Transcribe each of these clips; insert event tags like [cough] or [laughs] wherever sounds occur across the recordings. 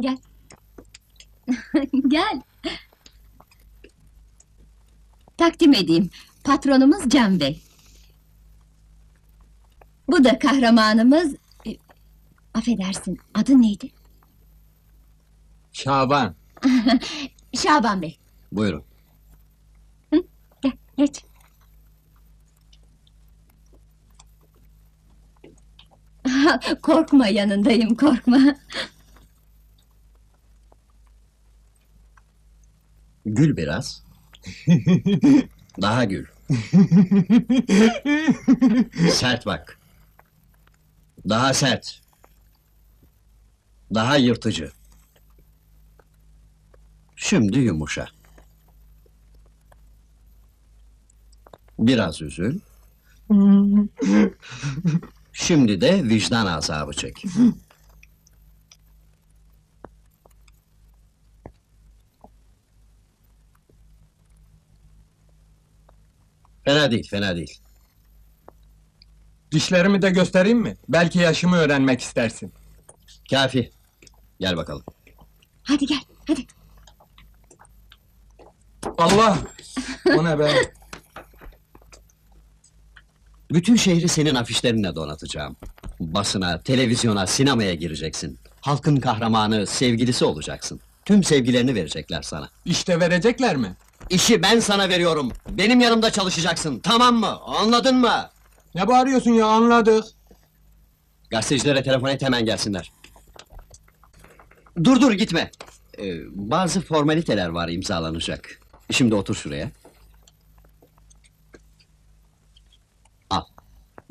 Gel. [laughs] Gel. Takdim edeyim. Patronumuz Can Bey. Bu da kahramanımız... e, Affedersin, adı neydi? Şaban. [laughs] Şaban Bey. Buyurun. Gel, geç. [laughs] korkma yanındayım, korkma. Gül biraz. [laughs] Daha gül. sert bak. Daha sert. Daha yırtıcı. Şimdi yumuşa. Biraz üzül. [laughs] Şimdi de vicdan azabı çek. Fena değil, fena değil. Dişlerimi de göstereyim mi? Belki yaşımı öğrenmek istersin. Kafi. Gel bakalım. Hadi gel, hadi. Allah! O ne be? Bütün şehri senin afişlerinle donatacağım. Basına, televizyona, sinemaya gireceksin. Halkın kahramanı, sevgilisi olacaksın. Tüm sevgilerini verecekler sana. İşte verecekler mi? İşi ben sana veriyorum. Benim yanımda çalışacaksın. Tamam mı? Anladın mı? Ne bağırıyorsun ya anladık. Gazetecilere telefon et hemen gelsinler. Dur dur gitme. Ee, bazı formaliteler var imzalanacak. Şimdi otur şuraya. Al.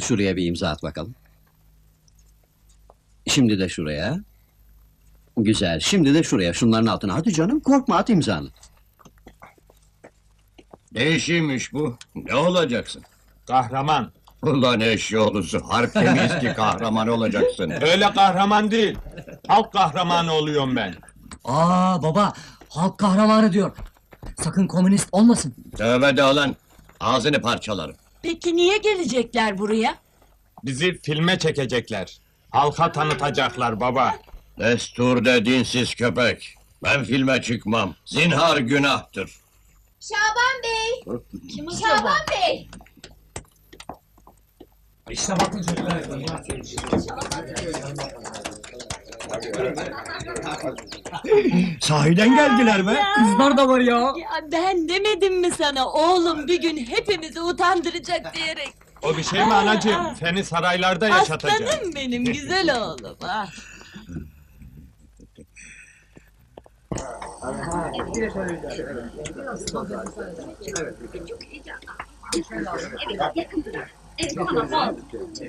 Şuraya bir imza at bakalım. Şimdi de şuraya. Güzel. Şimdi de şuraya. Şunların altına. Hadi canım korkma at imzanı. Ne işiymiş bu? Ne olacaksın? Kahraman. Ulan eşyoğlusu, harp temiz ki kahraman olacaksın. [laughs] Öyle kahraman değil. Halk kahramanı oluyorum ben. Aa baba, halk kahramanı diyor. Sakın komünist olmasın. Tövbe de lan, ağzını parçalarım. Peki niye gelecekler buraya? Bizi filme çekecekler. Halka tanıtacaklar baba. Destur de dinsiz köpek. Ben filme çıkmam. Zinhar günahtır. Şaban Bey! Şaban Bey! Sahiden geldiler be. Kızlar da var ya. Ya ben demedim mi sana oğlum bir gün hepimizi utandıracak diyerek. O bir şey mi anacığım? Seni saraylarda yaşatacak. Aslanım benim güzel oğlum. Ah. Evet. Çok heyecanlı. Evet, yakın durar.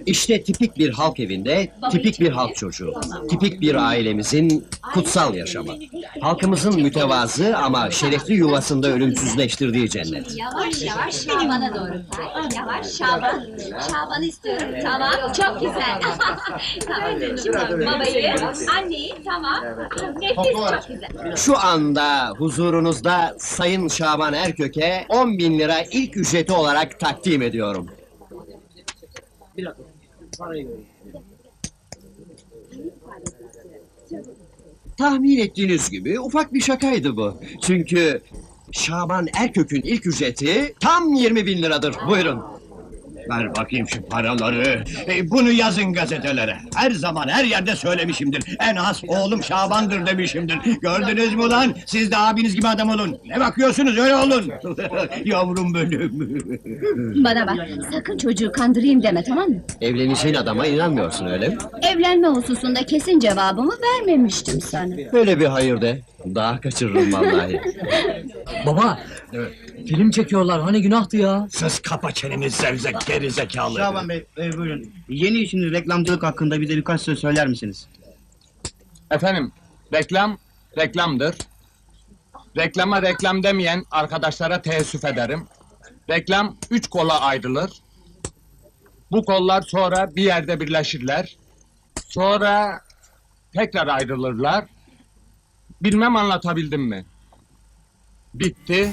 İşte tipik bir halk evinde, tipik bir halk çocuğu. Tipik bir ailemizin kutsal yaşamı. Halkımızın mütevazı ama şerefli yuvasında ölümsüzleştirdiği cennet. Yavaş yavaş Şaban'a doğru kay. Yavaş Şaban. Şaban istiyorum. Tamam. Çok güzel. [laughs] tamam. Şimdi babayı, anneyi tamam. Nefis çok güzel. Şu anda huzurunuzda Sayın Şaban Erköke 10 bin lira ilk ücreti olarak takdim ediyorum. Tahmin ettiğiniz gibi ufak bir şakaydı bu. Çünkü Şaban Erkök'ün ilk ücreti tam 20 bin liradır. Buyurun. Ver bakayım şu paraları. E, bunu yazın gazetelere. Her zaman her yerde söylemişimdir. En az oğlum Şaban'dır demişimdir. Gördünüz mü lan? Siz de abiniz gibi adam olun. Ne bakıyorsunuz öyle olun. [laughs] Yavrum benim. Bana bak. Sakın çocuğu kandırayım deme tamam mı? Evleneceğin adama inanmıyorsun öyle mi? Evlenme hususunda kesin cevabımı vermemiştim sana. Öyle bir hayır de. Daha kaçırırım vallahi. Baba, film çekiyorlar hani günahtı ya. Sus kapa çeneni zevzek geri zekalı. Şaban Bey, e, buyurun. Yeni işiniz reklamcılık hakkında bize birkaç söz söyler misiniz? Efendim, reklam, reklamdır. Reklama reklam demeyen arkadaşlara teessüf ederim. Reklam üç kola ayrılır. Bu kollar sonra bir yerde birleşirler. Sonra tekrar ayrılırlar. Bilmem anlatabildim mi? Bitti.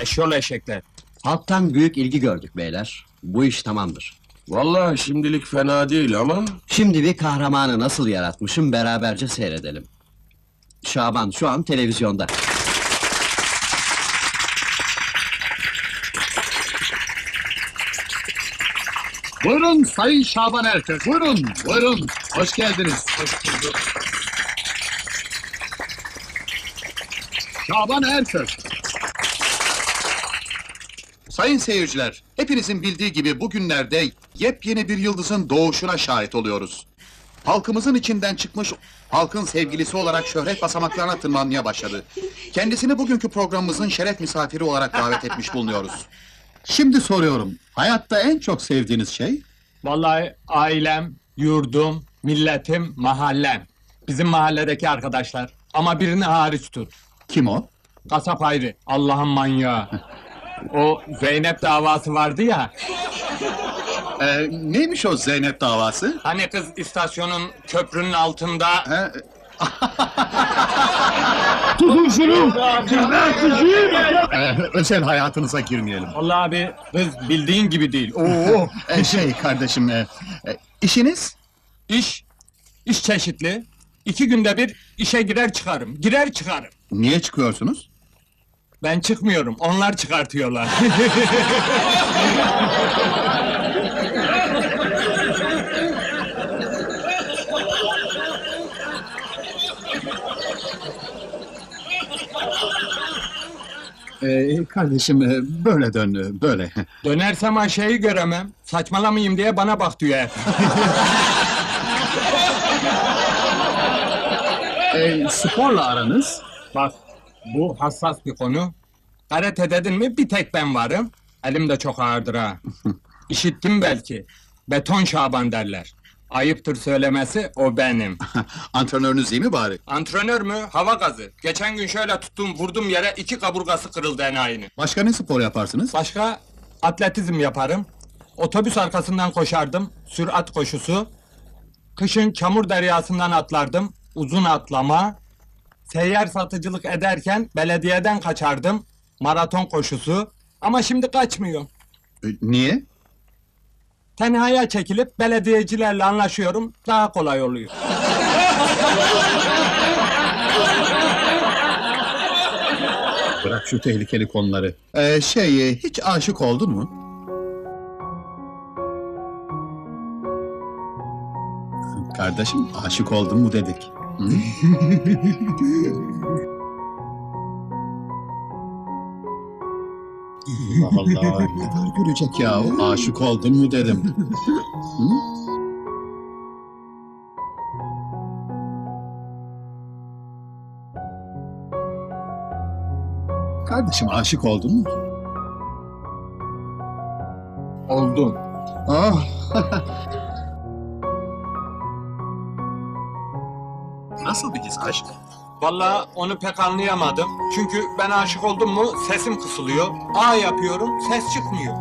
Eşyol eşekler. Halktan büyük ilgi gördük beyler. Bu iş tamamdır. Vallahi şimdilik fena değil ama Şimdi bir kahramanı nasıl yaratmışım beraberce seyredelim. Şaban şu an televizyonda. Buyurun Sayın Şaban Erkek, buyurun, buyurun. Hoş geldiniz. Şaban Erkek. Sayın seyirciler, hepinizin bildiği gibi bugünlerde yepyeni bir yıldızın doğuşuna şahit oluyoruz. Halkımızın içinden çıkmış, halkın sevgilisi olarak şöhret basamaklarına tırmanmaya başladı. Kendisini bugünkü programımızın şeref misafiri olarak davet etmiş bulunuyoruz. Şimdi soruyorum, hayatta en çok sevdiğiniz şey? Vallahi ailem, yurdum, milletim, mahallem. Bizim mahalledeki arkadaşlar. Ama birini hariç tut. Kim o? Kasap ayrı. Allah'ın manyağı. [laughs] O Zeynep davası vardı ya. Ee, neymiş o Zeynep davası? Hani kız istasyonun köprünün altında He, [laughs] Ee, özel hayatınıza girmeyelim. Vallahi abi kız bildiğin gibi değil. Oo. Ee, [laughs] şey kardeşim, e, e, işiniz? İş, iş çeşitli. İki günde bir işe girer çıkarım. Girer çıkarım. Niye çıkıyorsunuz? Ben çıkmıyorum. Onlar çıkartıyorlar. [laughs] Ee, kardeşim, e, böyle dön, e, böyle. Dönersem Ayşe'yi göremem. Saçmalamayayım diye bana bak diyor hep. [laughs] Ee, sporla aranız? Bak, bu hassas bir konu. Karate dedin mi bir tek ben varım. Elim de çok ağırdır ha. [laughs] İşittim belki. Beton Şaban derler. Ayıptır söylemesi o benim. [laughs] antrenörünüz iyi mi bari? Antrenör mü? Hava gazı. Geçen gün şöyle tuttum vurdum yere iki kaburgası kırıldı enayinin. Başka ne spor yaparsınız? Başka atletizm yaparım. Otobüs arkasından koşardım. Sürat koşusu. Kışın çamur deryasından atlardım. Uzun atlama. Seyyar satıcılık ederken belediyeden kaçardım. Maraton koşusu. Ama şimdi kaçmıyorum. Ee, niye? Tenhaya çekilip belediyecilerle anlaşıyorum. Daha kolay oluyor. Bırak şu tehlikeli konuları. Ee, şey, e, hiç aşık oldun mu? Kardeşim, aşık oldun mu dedik. Allah [laughs] [laughs] Allah, ne kadar gülecek ya? Aşık oldun mu dedim. [laughs] Hı? Kardeşim aşık oldun mu? Oldum. Ah. Nasıl bir his aşk? Vallahi onu pek anlayamadım. Çünkü ben aşık oldum mu sesim kısılıyor. A yapıyorum, ses çıkmıyor.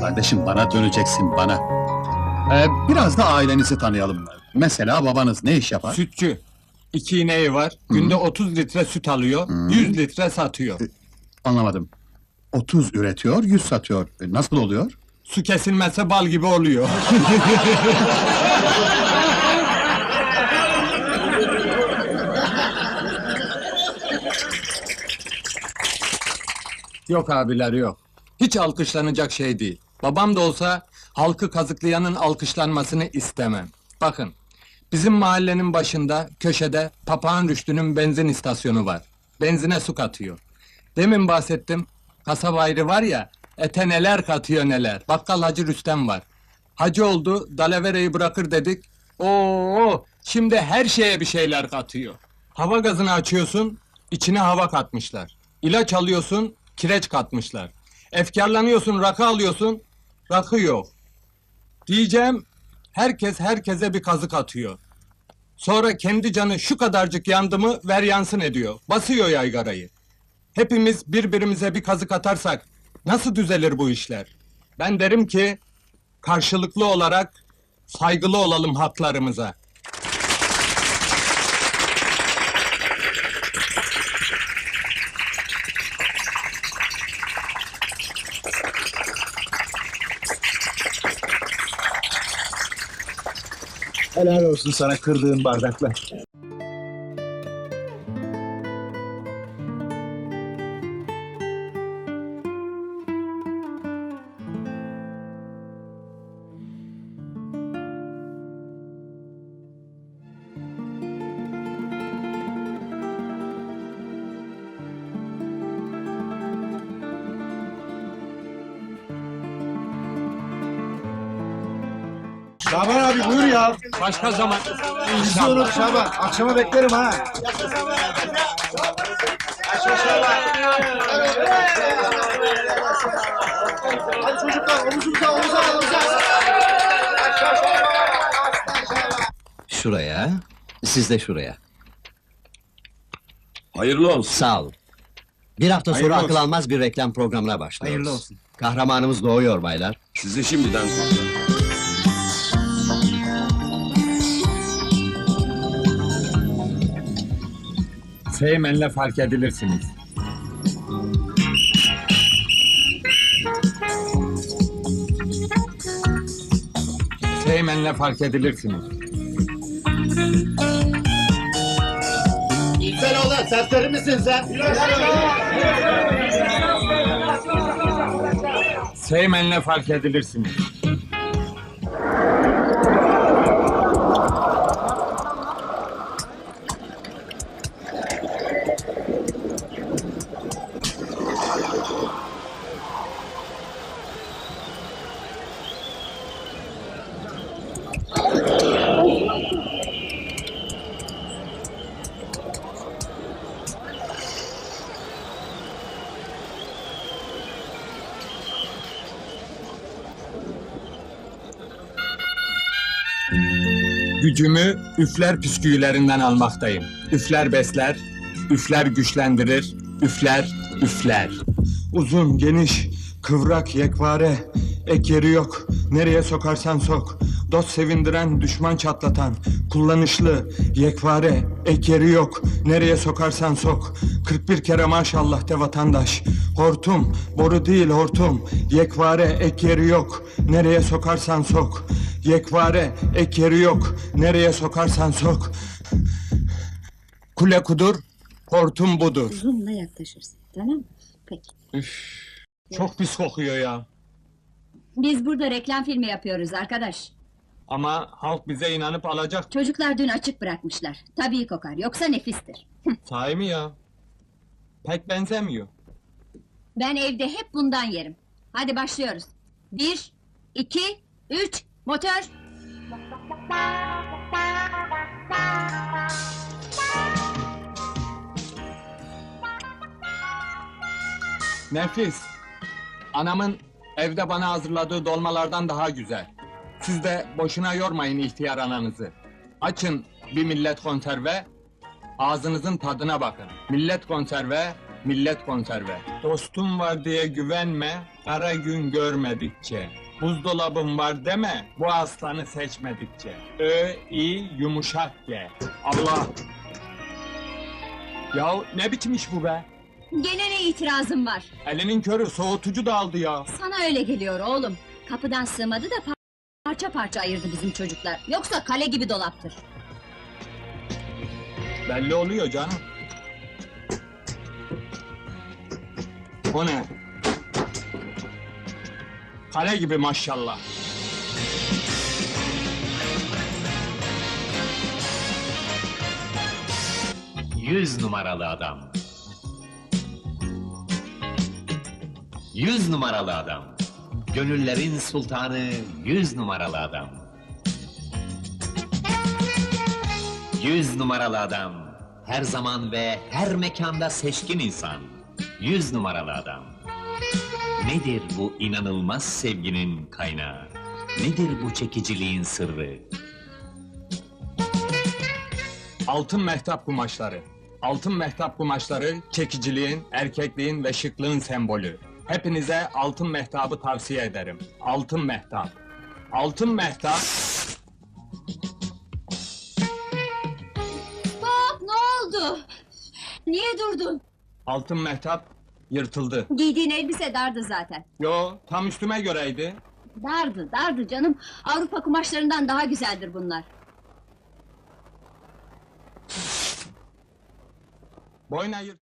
Kardeşim bana döneceksin bana. Ee, biraz da ailenizi tanıyalım. Mesela babanız ne iş yapar? Sütçü. İki ineği var. Günde 30 litre süt alıyor. 100 litre satıyor. Anlamadım. 30 üretiyor, 100 satıyor. E, nasıl oluyor? Su kesilmezse bal gibi oluyor. [laughs] yok abiler yok. Hiç alkışlanacak şey değil. Babam da olsa halkı kazıklayanın alkışlanmasını istemem. Bakın, bizim mahallenin başında, köşede Papağan Rüştü'nün benzin istasyonu var. Benzine su katıyor. Demin bahsettim, kasaba ayrı var ya, ete neler katıyor neler. Bakkal Hacı Rüstem var. Hacı oldu, dalavereyi bırakır dedik. Oo, şimdi her şeye bir şeyler katıyor. Hava gazını açıyorsun, içine hava katmışlar. İlaç alıyorsun, kireç katmışlar. Efkarlanıyorsun, rakı alıyorsun, rakı yok. Diyeceğim, herkes herkese bir kazık atıyor. Sonra kendi canı şu kadarcık yandı mı ver yansın ediyor. Basıyor yaygarayı. Hepimiz birbirimize bir kazık atarsak nasıl düzelir bu işler? Ben derim ki karşılıklı olarak saygılı olalım haklarımıza. Helal olsun sana kırdığın bardaklar. Şaban abi buyur ya. Başka zaman Bizi unut Şaban. Akşama beklerim ha. Hadi çocuklar omuzumuza omuza omuza. Şuraya, siz de şuraya. Hayırlı olsun. Sağ olun. Bir hafta sonra Hayırlı akıl olsun. almaz bir reklam programına başlıyoruz. Hayırlı olsun. Kahramanımız doğuyor baylar. Sizi şimdiden kutlarım. Seymen'le fark edilirsiniz. Seymen'le fark edilirsiniz. Sen oğlan serseri misin sen? Seymen'le fark edilirsiniz. Gücümü üfler püsküllerinden almaktayım. Üfler besler, üfler güçlendirir, üfler, üfler. Uzun, geniş, kıvrak, yekpare, ek yeri yok. Nereye sokarsan sok. Dost sevindiren, düşman çatlatan, kullanışlı, yekpare, ek yeri yok. Nereye sokarsan sok. 41 kere maşallah de vatandaş. Hortum, boru değil hortum, yekpare, ek yeri yok. Nereye sokarsan sok. Yekpare, ek yeri yok. Nereye sokarsan sok. Kule kudur, hortum budur. Zoom'la yaklaşırsın. Tamam mı? Peki. Çok pis kokuyor ya. Biz burada reklam filmi yapıyoruz arkadaş. Ama halk bize inanıp alacak. Çocuklar dün açık bırakmışlar. Tabii kokar. Yoksa nefistir. Sahi mi ya? Pek benzemiyor. Ben evde hep bundan yerim. Hadi başlıyoruz. Bir, iki, üç, motor. Nefis. Anamın evde bana hazırladığı dolmalardan daha güzel. Siz de boşuna yormayın ihtiyar ananızı. Açın bir millet konserve, ağzınızın tadına bakın. Millet konserve, millet konserve. Dostum var diye güvenme, kara gün görmedikçe. Buzdolabım var deme, bu aslanı seçmedikçe. Ö, i, yumuşak ge. Allah! Ya ne biçim iş bu be? Gene ne itirazım var? Elinin körü soğutucu da aldı ya. Sana öyle geliyor oğlum. Kapıdan sığmadı da parça parça ayırdı bizim çocuklar. Yoksa kale gibi dolaptır. Belli oluyor canım. O ne? Kale gibi maşallah. Yüz numaralı adam. Yüz numaralı adam. Gönüllerin sultanı yüz numaralı adam. Yüz numaralı adam. Her zaman ve her mekanda seçkin insan. Yüz numaralı adam. Nedir bu inanılmaz sevginin kaynağı? Nedir bu çekiciliğin sırrı? Altın mehtap kumaşları. Altın mehtap kumaşları çekiciliğin, erkekliğin ve şıklığın sembolü. Hepinize altın mehtabı tavsiye ederim. Altın mehtap. Altın mehtap. Stop ne oldu? Niye durdun? Altın mehtap yırtıldı. Giydiğin elbise dardı zaten. Yo, tam üstüme göreydi. Dardı, dardı canım. Avrupa kumaşlarından daha güzeldir bunlar. Boyna yırt...